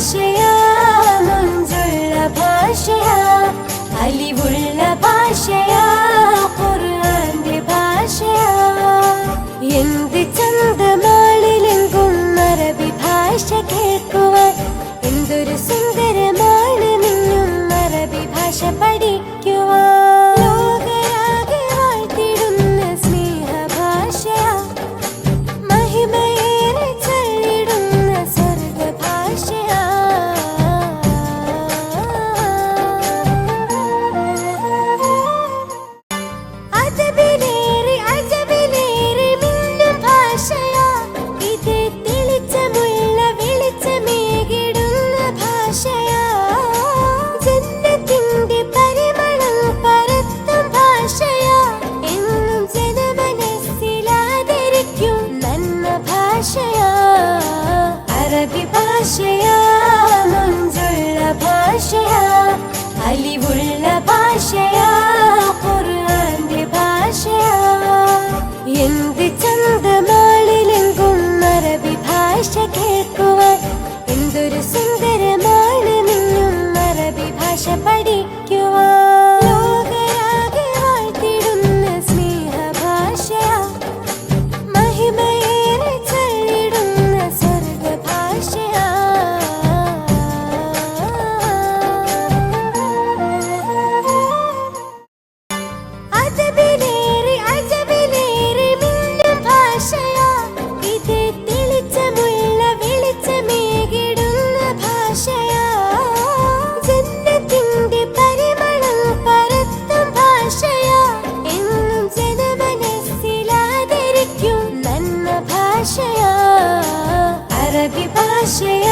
cheia ഭാഷയ അലിവുള്ള ഭാഷ see